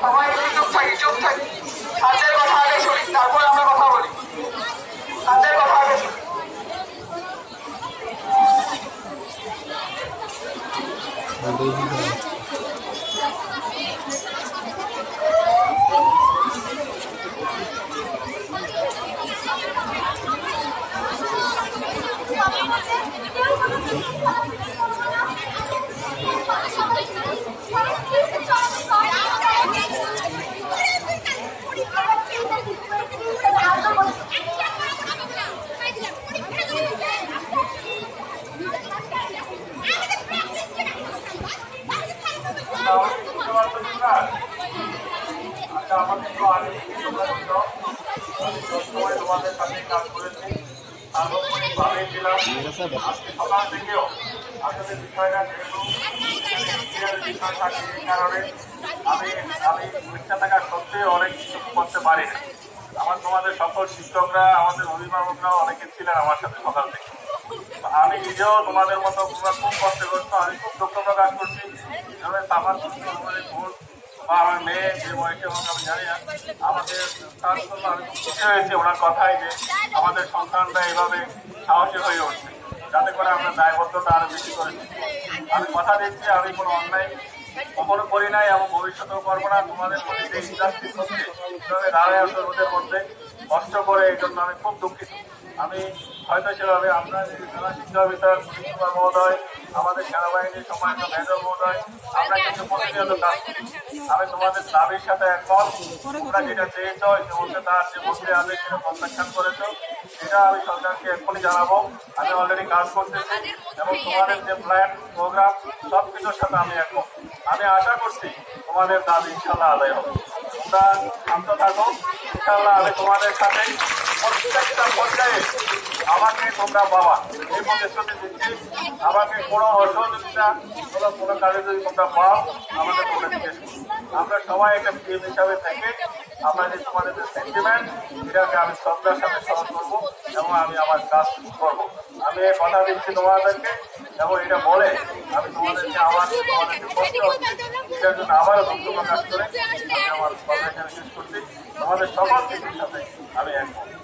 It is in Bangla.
সবাই চুপ থাকি চুপ থাকি সাথের কথা আগে শুনি তারপর আমরা কথা কথা শুনি আচ্ছা আমাদের তো আগে তোমরা আমি সবসময় তোমাদের সাথে কাজ করেছি। সার্বক্ষণিকভাবে ছিলাম আজকে সকাল থেকেও আসলে বিষয়টা যেহেতু কারণে আমি আমি পরীক্ষা থাকা সত্ত্বেও অনেক কিছু করতে পারি আমার তোমাদের সকল শিক্ষকরা আমাদের অভিভাবকরা অনেকে ছিলেন আমার সাথে সকাল থেকে আমি নিজেও তোমাদের মতো খুব কষ্ট করছ। আমি খুব দুঃখ প্রকাশ করছি আমার আমাদের ভুল মেয়ে, যে বয়সে হোক, আমি জানি না। আমাদের তার জন্য খুশি হয়েছি, ওনার কথাই যে আমাদের সন্তানরা এইভাবে সাহসী হয়ে উঠছে যাতে করে আমরা দায়বদ্ধতা আরও বেশি করেছি আমি কথা দিচ্ছি, আমি কোনো অন্যায় কখনো করি নাই, এবং ভবিষ্যতেও করব না। তোমাদের প্রতি ওদের মধ্যে কষ্ট করে, এই জন্য আমি খুব দুঃখিত। আমি হয়তো সেভাবে যে জেলা শিক্ষা অফিসার সুনীল কুমার মহোদয়, আমাদের সেনাবাহিনীর সম্মানিত মেজর মহোদয়, আমরা কিন্তু প্রতিনিয়ত কাজ করি। আমি তোমাদের দাবির সাথে একমত। তোমরা যেটা চেয়েছ ইতিমধ্যে তার যে মন্ত্রী আদেশ সেটা প্রত্যাখ্যান করেছ। সেটা আমি সরকারকে এক্ষুনি জানাব। আমি অলরেডি কাজ করতেছি এবং তোমাদের যে প্ল্যান প্রোগ্রাম সব কিছুর সাথে আমি একমত। আমি আশা করছি তোমাদের দাবি ইনশাল্লাহ আদায় হবে। তোমরা শান্ত থাকো। ইনশাল্লাহ আমি তোমাদের সাথে পর্যায়ে আমাকে তোমরা বাবা। এই প্রতিশ্রুতি দিচ্ছি আমাকে কোনো অসহযোগিতা কোনো কোনো কাজে যদি তোমরা পাও আমাকে তোমরা জিজ্ঞেস আমরা সবাই একটা টিম হিসাবে থেকে। আমরা যে তোমাদের যে সেন্টিমেন্ট এটাকে আমি শ্রদ্ধার সাথে স্মরণ করব এবং আমি আমার কাজ করব। আমি এই কথা দিচ্ছি তোমাদেরকে এবং এটা বলে আমি তোমাদেরকে আমার তোমাদের যে কষ্ট এটার জন্য আবারও দুঃখ প্রকাশ করে। আমি আমার কথা শেষ করছি। তোমাদের সকল কিছুর সাথে আমি একমত।